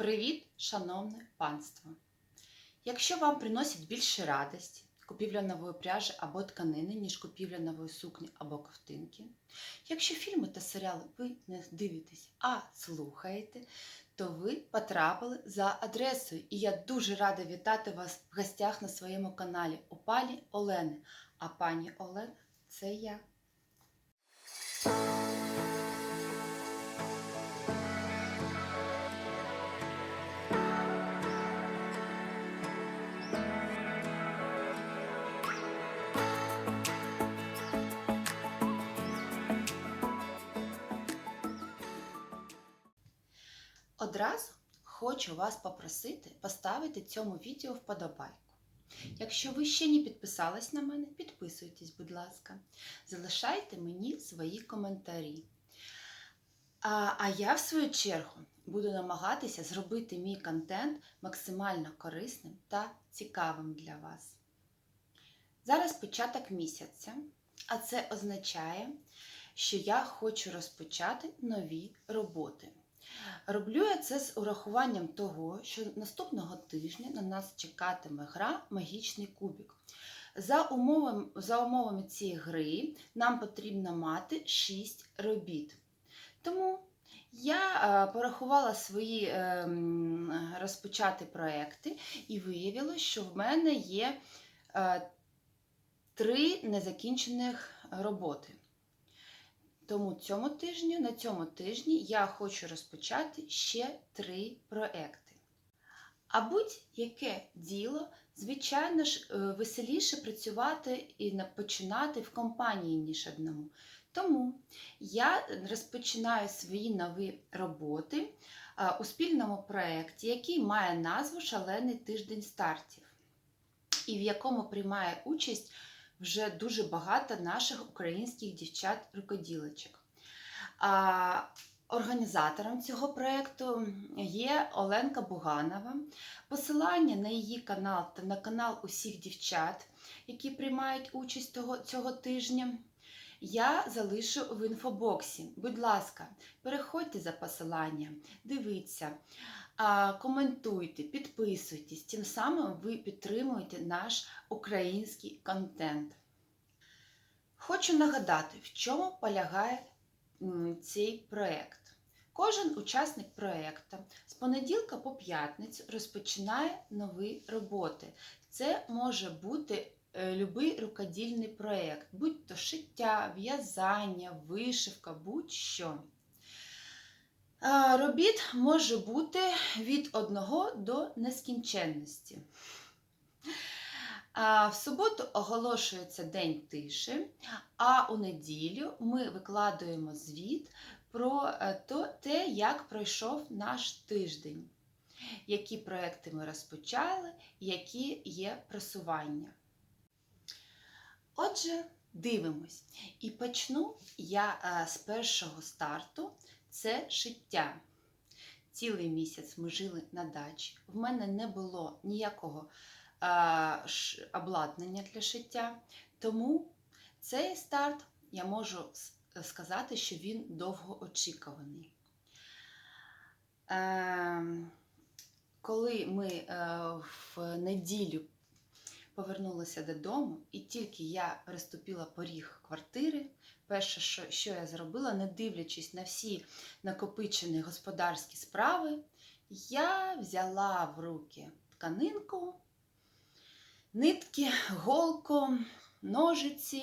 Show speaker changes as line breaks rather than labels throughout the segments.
Привіт, шановне панство! Якщо вам приносить більше радості купівля нової пряжі або тканини, ніж купівля нової сукні або ковтинки, якщо фільми та серіали ви не дивитесь, а слухаєте, то ви потрапили за адресою. І я дуже рада вітати вас в гостях на своєму каналі у пані Олени. А пані Олена це я. Одразу хочу вас попросити поставити цьому відео вподобайку. Якщо ви ще не підписались на мене, підписуйтесь, будь ласка. Залишайте мені свої коментарі. А, а я, в свою чергу, буду намагатися зробити мій контент максимально корисним та цікавим для вас. Зараз початок місяця, а це означає, що я хочу розпочати нові роботи. Роблю я це з урахуванням того, що наступного тижня на нас чекатиме гра Магічний кубик. За умовами, за умовами цієї гри нам потрібно мати 6 робіт. Тому я е, порахувала свої е, м, розпочати проекти і виявила, що в мене є е, три незакінчених роботи. Тому цьому тижню, на цьому тижні я хочу розпочати ще три проекти. А будь-яке діло, звичайно ж, е, веселіше працювати і починати в компанії, ніж одному. Тому я розпочинаю свої нові роботи у спільному проєкті, який має назву Шалений тиждень стартів, і в якому приймає участь вже дуже багато наших українських дівчат-рукоділочок. А Організатором цього проєкту є Оленка Буганова. Посилання на її канал та на канал усіх дівчат, які приймають участь того, цього тижня, я залишу в інфобоксі. Будь ласка, переходьте за посиланням, дивіться, коментуйте, підписуйтесь, тим самим ви підтримуєте наш український контент. Хочу нагадати, в чому полягає цей проєкт. Кожен учасник проєкту з понеділка по п'ятницю розпочинає нові роботи. Це може бути е, любий рукодільний проєкт, будь то шиття, в'язання, вишивка, будь-що. Робіт може бути від одного до нескінченності. В суботу оголошується День тиші, а у неділю ми викладуємо звіт про е, те, як пройшов наш тиждень, які проекти ми розпочали, які є просування. Отже, дивимось. І почну я е, з першого старту це шиття. Цілий місяць ми жили на дачі. В мене не було ніякого обладнання для шиття, тому цей старт я можу сказати, що він довгоочікуваний. Е, Коли ми е, в неділю повернулися додому, і тільки я переступила поріг квартири, перше, що, що я зробила, не дивлячись на всі накопичені господарські справи, я взяла в руки тканинку, нитки, голку, ножиці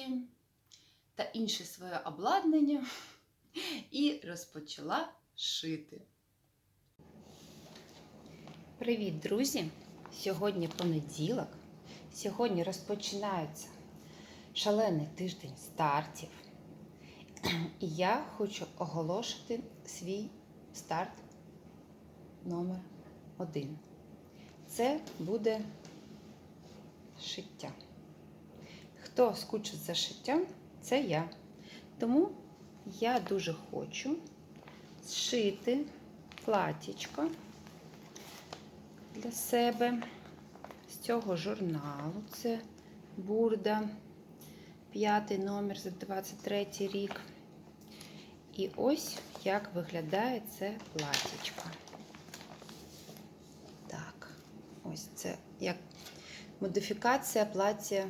та інше своє обладнання і розпочала шити. Привіт, друзі! Сьогодні понеділок. Сьогодні розпочинається шалений тиждень стартів. І я хочу оголошити свій старт номер один. Це буде шиття. Хто скучить за шиттям, це я. Тому я дуже хочу зшити платічко для себе з цього журналу. Це бурда, п'ятий номер за 23 рік. І ось як виглядає це платічко. Ось це як модифікація плаття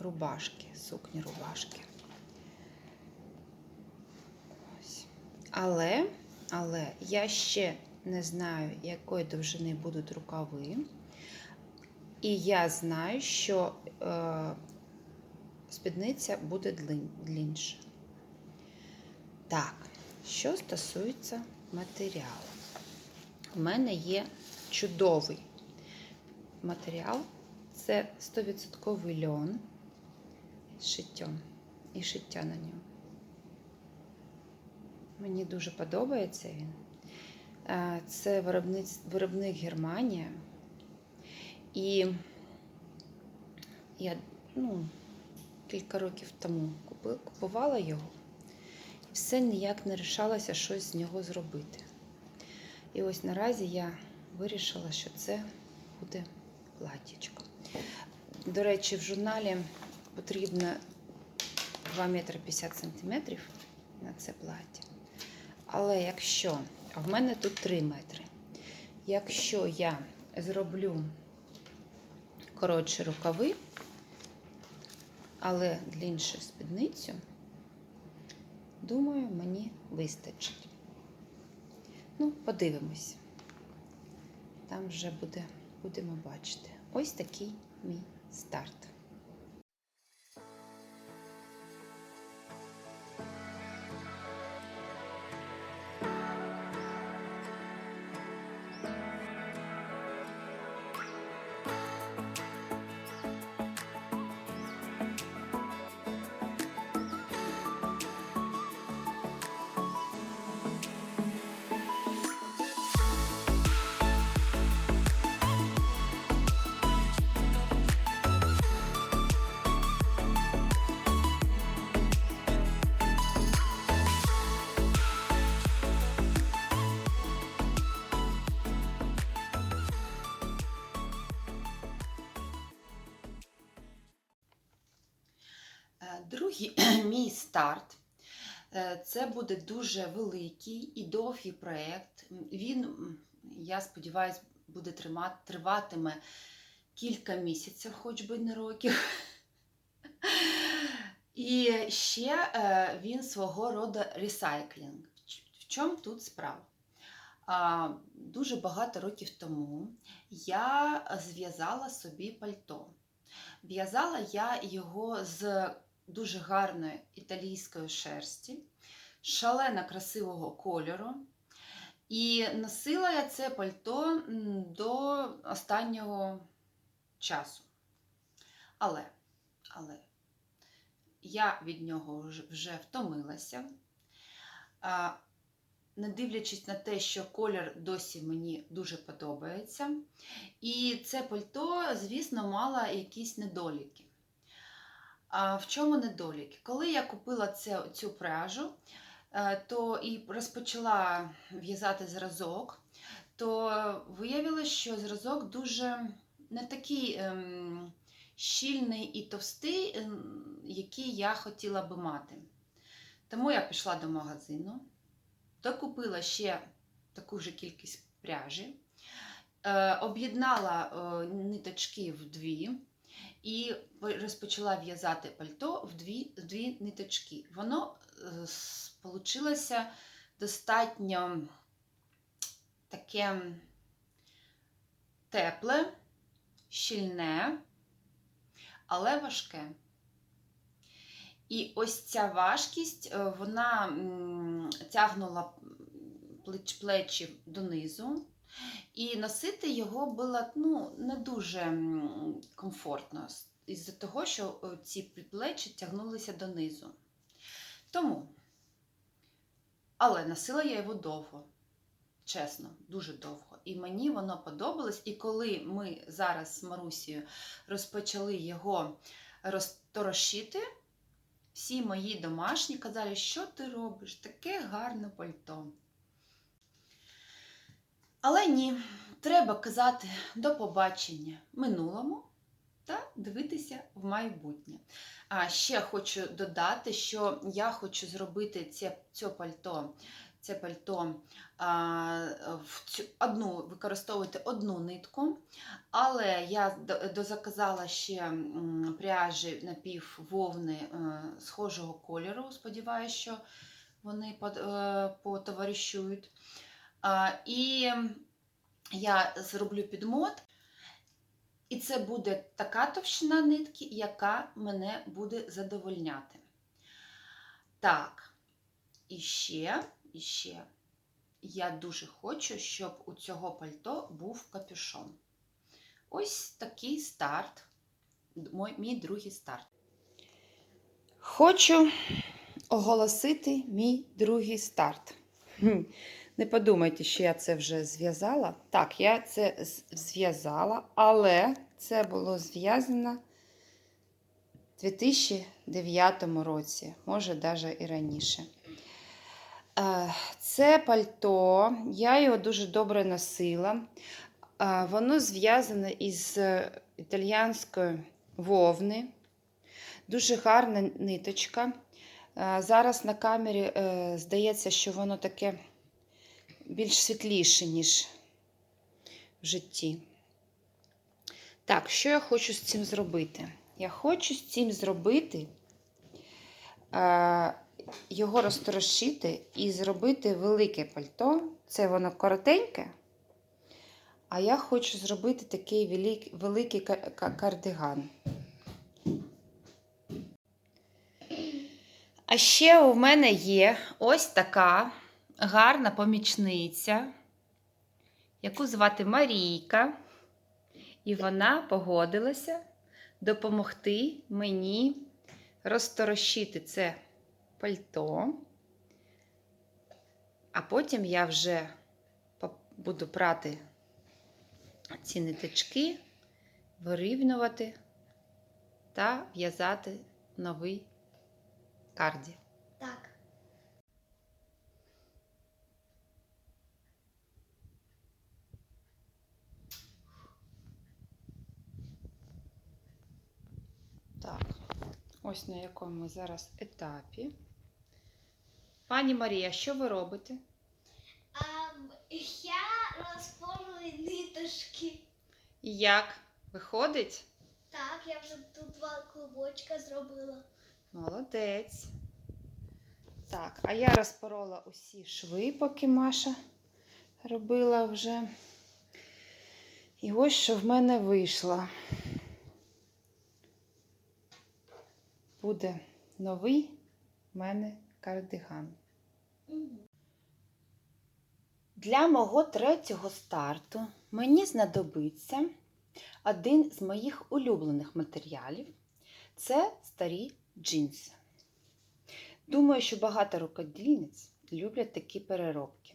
рубашки, сукні рубашки. Але, але я ще не знаю, якої довжини будуть рукави. І я знаю, що е, спідниця буде длінша. Так, що стосується матеріалу. У мене є чудовий матеріал. Це 100% льон з шиттям і шиття на ньому. Мені дуже подобається він. Це виробник, виробник Германія. І я ну, кілька років тому купувала його і все ніяк не рішалася щось з нього зробити. І ось наразі я вирішила, що це буде платтячко. До речі, в журналі потрібно 2 метри 50 сантиметрів на це плаття. Але якщо, а в мене тут 3 метри, якщо я зроблю коротші рукави, але дліншу спідницю, думаю, мені вистачить. Ну, подивимось. Там вже буде, будемо бачити. Ось такий мій старт. Мій старт. Е, Це буде дуже великий і довгий проєкт. Він, я сподіваюся, буде трима- триватиме кілька місяців, хоч би не років. І ще е, він свого роду ресайклінг. В чому тут справа? Дуже багато років тому я зв'язала собі пальто. В'язала я його з дуже гарної італійської шерсті, шалено красивого кольору. І носила я це пальто до останнього часу. Але, але я від нього вже- втомилася. Не дивлячись на те, що колір досі мені дуже подобається. І це пальто, звісно, мало якісь недоліки. А в чому недоліки? Коли я купила це, цю пряжу, е, то і розпочала в'язати зразок, то виявилося, що зразок дуже не такий ем, щільний і товстий, ем, який я хотіла би мати. Тому я пішла до магазину, докупила ще таку ж кількість пряжі, е, об'єднала е, ниточки в дві і розпочала в'язати пальто в дві, в дві ниточки. Воно е, с- получилося достатньо таке тепле, щільне, але важке. І ось ця важкість, е, вона тягнула плеч- плечі донизу, і носити його було ну, не дуже комфортно із-за того, що е, ці плечі тягнулися донизу. Тому, але носила я його довго, чесно, дуже довго. І мені воно подобалось. І коли ми зараз з Марусією розпочали його розторощити, всі мої домашні казали, що ти робиш, таке гарне пальто. Але ні, треба казати до побачення минулому та дивитися в майбутнє. А ще хочу додати, що я хочу зробити це, це пальто це пальто а, в цю одну використовуйте одну нитку, але я дозаказала ще пряжі напіввовни е, схожого кольору. Сподіваюся, що вони е, потоваришують. І я зроблю підмот. І це буде така товщина нитки, яка мене буде задовольняти. Так, і ще, і ще. Я дуже хочу, щоб у цього пальто був капюшон. Ось такий старт. Мой, мій другий старт. Хочу оголосити мій другий старт. Не подумайте, що я це вже зв'язала. Так, я це зв'язала, але це було зв'язано в 2009 році, може, навіть і раніше. Е, Це пальто, я його дуже добре носила. Е, Воно зв'язане із італіянської вовни. Дуже гарна ниточка. Е, Зараз на камері здається, що воно таке більш світліше, ніж в житті. Так, що я хочу з цим зробити? Я хочу з цим зробити, е, його розтрошити і зробити велике пальто. Це воно коротеньке. А я хочу зробити такий велик- великий ка- ка- кардиган. А ще у мене є ось така гарна помічниця, яку звати Марійка. І вона погодилася допомогти мені розторощити це пальто. А потім я вже буду прати ці ниточки, вирівнювати та в'язати новий карді.
Так.
Так, ось на якому ми зараз етапі. Пані Марія, що ви робите?
А, я розпорую ниточки.
І як? Виходить?
Так, я вже тут два клубочка зробила.
Молодець. Так, а я розпорола усі шви, поки Маша робила вже. І ось що в мене вийшло. Буде новий в мене кардиган. Для мого третього старту мені знадобиться один з моїх улюблених матеріалів це старі джинси. Думаю, що багато рукодільниць люблять такі переробки.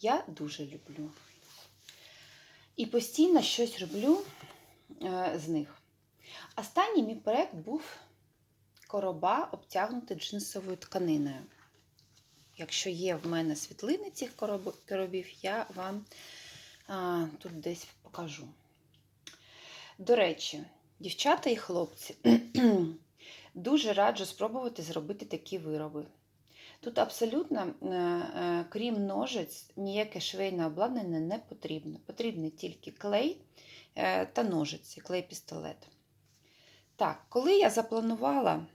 Я дуже люблю. І постійно щось роблю е, з них. Останній мій проєкт був короба, обтягнути джинсовою тканиною. Якщо є в мене світлини цих коробів, я вам а, тут десь покажу. До речі, дівчата і хлопці, дуже раджу спробувати зробити такі вироби. Тут абсолютно, е, е, крім ножиць, ніяке швейне обладнання не потрібно. Потрібний тільки клей е, та ножиці, клей-пістолет. Так, коли я запланувала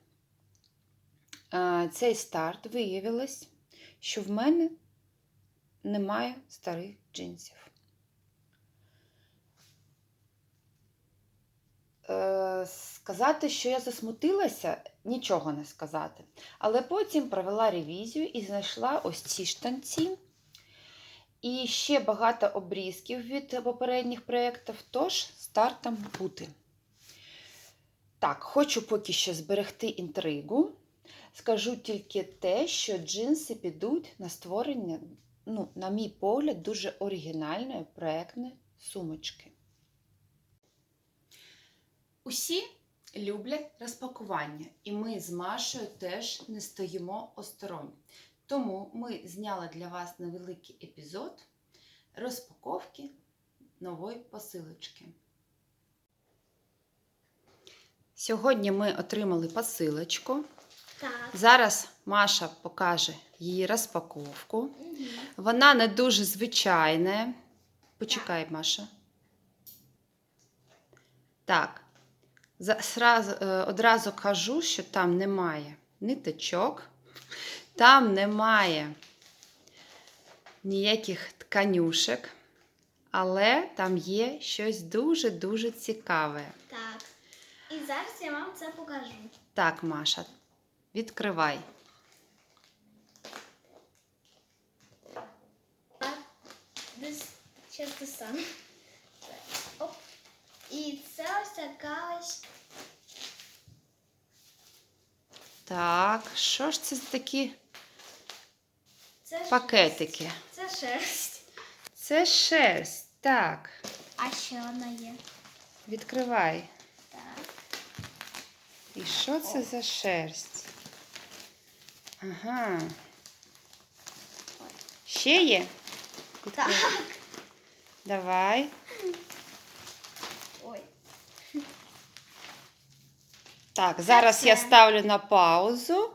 цей старт, виявилось, що в мене немає старих джинсів. Е, Сказати, що я засмутилася, нічого не сказати. Але потім провела ревізію і знайшла ось ці штанці. І ще багато обрізків від попередніх проєктів, тож стартом бути. Так, хочу поки що зберегти інтригу. Скажу тільки те, що джинси підуть на створення, ну, на мій погляд, дуже оригінальної проєктної сумочки. Усі люблять розпакування, і ми з Машою теж не стоїмо осторонь. Тому ми зняли для вас невеликий епізод розпаковки нової посилочки. Сьогодні ми отримали посилочку.
Так.
Зараз Маша покаже її розпаковку. Вона не дуже звичайна. Почекай, Маша. Так. Сразу, е, одразу кажу, що там немає ниточок, там немає ніяких тканюшек, але там є щось дуже-дуже цікаве.
Так. І зараз я вам це покажу.
Так, Маша, відкривай.
Зараз ти сам. Оп. І це ось така ось
Так, що ж це за такі
це
пакетики?
шерсть. Це шерсть.
Це шерсть. Так,
А ще одна є.
відкривай.
Так.
І що це за шерсть? Ага. Ще є?
Так.
Давай.
Ой.
Так, зараз я ставлю на паузу.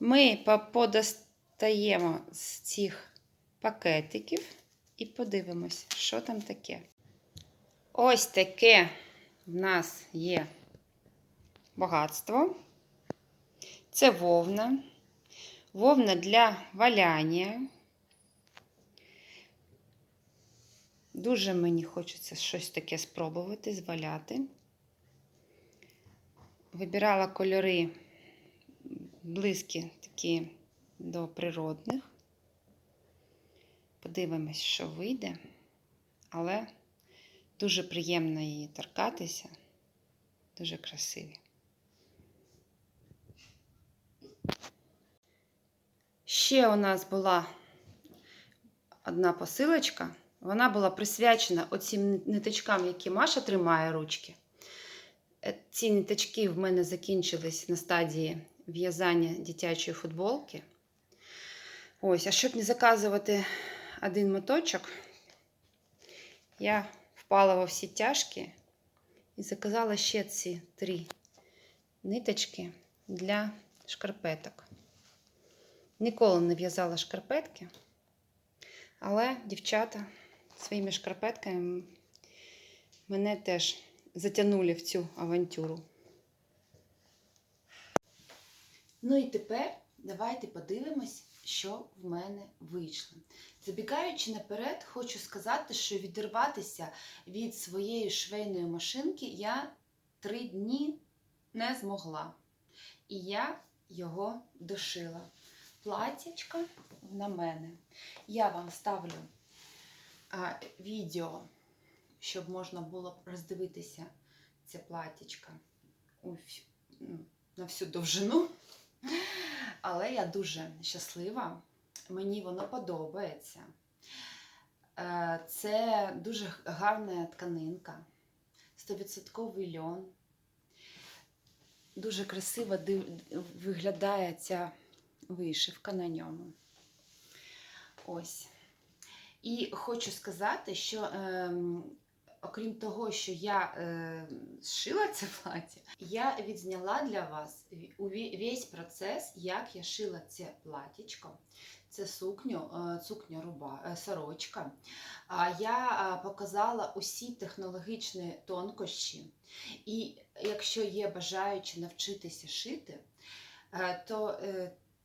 Ми подостаємо з цих пакетиків і подивимось, що там таке. Ось таке в нас є багатство. Це вовна. Вовна для валяння. Дуже мені хочеться щось таке спробувати, зваляти. Вибирала кольори близькі такі до природних. Подивимось, що вийде. Але дуже приємно її торкатися. Дуже красиві. Ще у нас була одна посилочка. Вона була присвячена оцим ниточкам, які Маша тримає ручки. Е, Ці ниточки в мене закінчились на стадії в'язання дитячої футболки. Ось, а щоб не заказувати один моточок, я впала во всі тяжкі і заказала ще ці три ниточки для шкарпеток. Ніколи не в'язала шкарпетки, але дівчата своїми шкарпетками мене теж затягнули в цю авантюру. Ну і тепер давайте подивимось, що в мене вийшло. Забігаючи наперед, хочу сказати, що відірватися від своєї швейної машинки я три дні не змогла. І я його дошила. Платячка на мене. Я вам ставлю а, відео, щоб можна було роздивитися це платічка ну, на всю довжину. Але я дуже щаслива. Мені воно подобається. Е, Це дуже гарна тканинка, 100% льон. Дуже красиво виглядає ця вишивка на ньому. Ось. І хочу сказати, що ем, окрім того, що я е, зшила це плаття, я відзняла для вас весь процес, як я шила це платтячко. Це сукню, е, сукня руба, е, сорочка. А я е, показала усі технологічні тонкощі. І якщо є бажаючі навчитися шити, е, то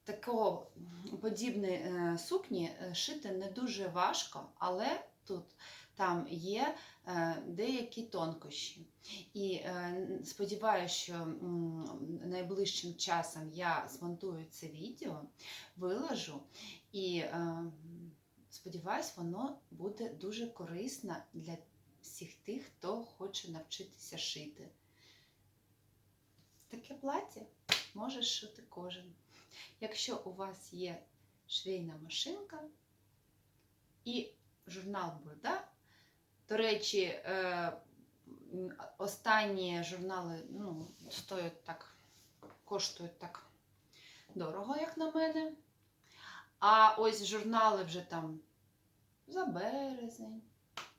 такого подібної е, сукні е, шити не дуже важко, але тут там є е, деякі тонкощі. І сподіваюся, що найближчим часом я змонтую це відео, виложу і сподіваюсь, воно буде дуже корисно для всіх тих, хто хоче навчитися шити. Таке плаття може шити кожен. Якщо у вас є швейна машинка і журнал Бурда, до речі, е, останні журнали ну, стоять так, коштують так дорого, як на мене. А ось журнали вже там за березень,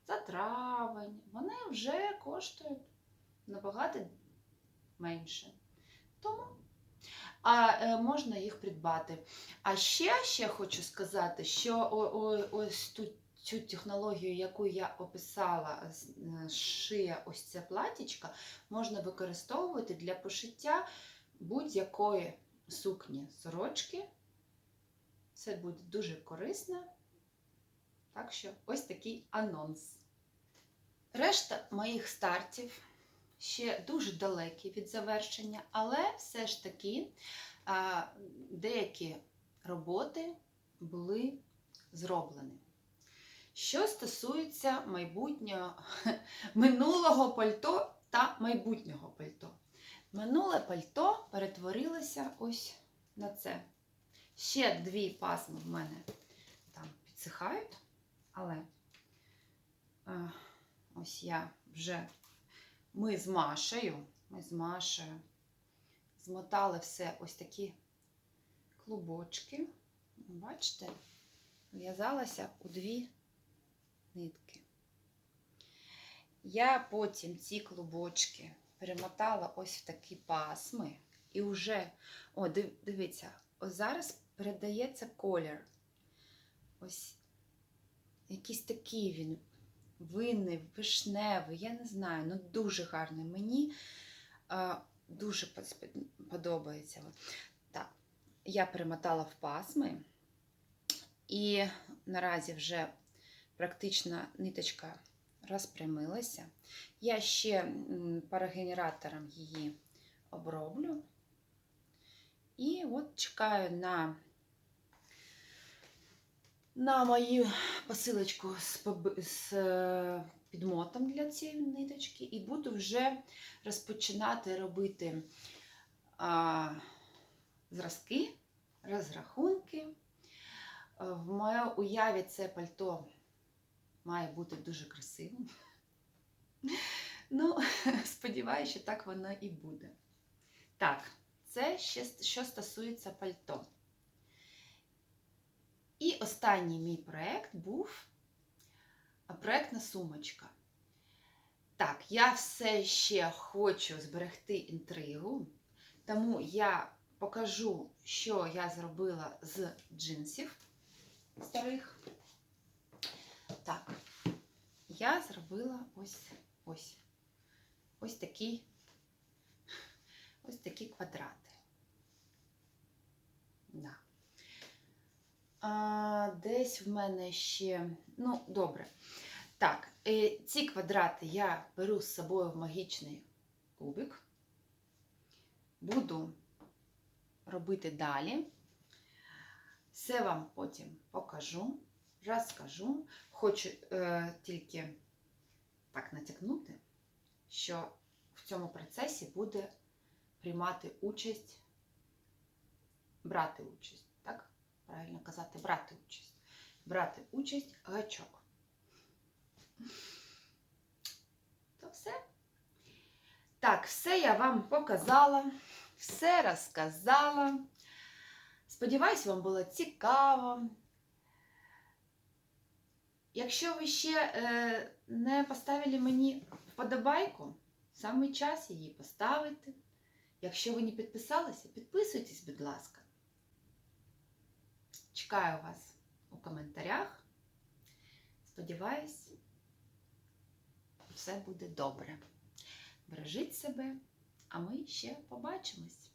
за травень, вони вже коштують набагато менше. Тому а е, можна їх придбати. А ще, ще хочу сказати, що ось ту, цю технологію, яку я описала, з- е, ось це платічка, можна використовувати для пошиття будь-якої сукні сорочки. Це буде дуже корисно. Так що ось такий анонс. Решта моїх стартів ще дуже далекі від завершення, але все ж таки деякі роботи були зроблені. Що стосується майбутнього минулого пальто та майбутнього пальто. Минуле пальто перетворилося ось на це. Ще дві пасми в мене там підсихають, але ось я вже ми з Машею, ми з Машею змотали все ось такі клубочки. Бачите, в'язалася у дві нитки. Я потім ці клубочки перемотала ось в такі пасми. І вже, о, дивіться, ось зараз передається колір. Ось якийсь такий він винний, вишневий, я не знаю, ну дуже гарний. Мені дуже подобається. Так, я перемотала в пасми, і наразі вже практично ниточка розпрямилася. Я ще парогенератором її оброблю. І от чекаю на, на мою посилочку з, з е, підмотом для цієї ниточки, і буду вже розпочинати робити а, зразки, розрахунки. В моїй уяві це пальто має бути дуже красивим. Ну, сподіваюся, що так воно і буде. Так, це ще що стосується пальто. І останній мій проєкт був проєктна сумочка. Так, я все ще хочу зберегти інтригу, тому я покажу, що я зробила з джинсів старих. Так, я зробила ось ось ось такі ось такі квадрати. Да. А, десь в мене ще, ну, добре. Так, е, ці квадрати я беру з собою в магічний кубик. Буду робити далі. Все вам потім покажу, розкажу. Хочу е, тільки так натякнути, що в цьому процесі буде приймати участь, брати участь, так? Правильно казати, брати участь. Брати участь гачок. То все. Так, все я вам показала, все розказала. Сподіваюсь, вам було цікаво. Якщо ви ще е, не поставили мені вподобайку, саме час її поставити. Якщо ви не підписалися, підписуйтесь, будь ласка. Чекаю вас у коментарях. Сподіваюсь, все буде добре. Бережіть себе, а ми ще побачимось.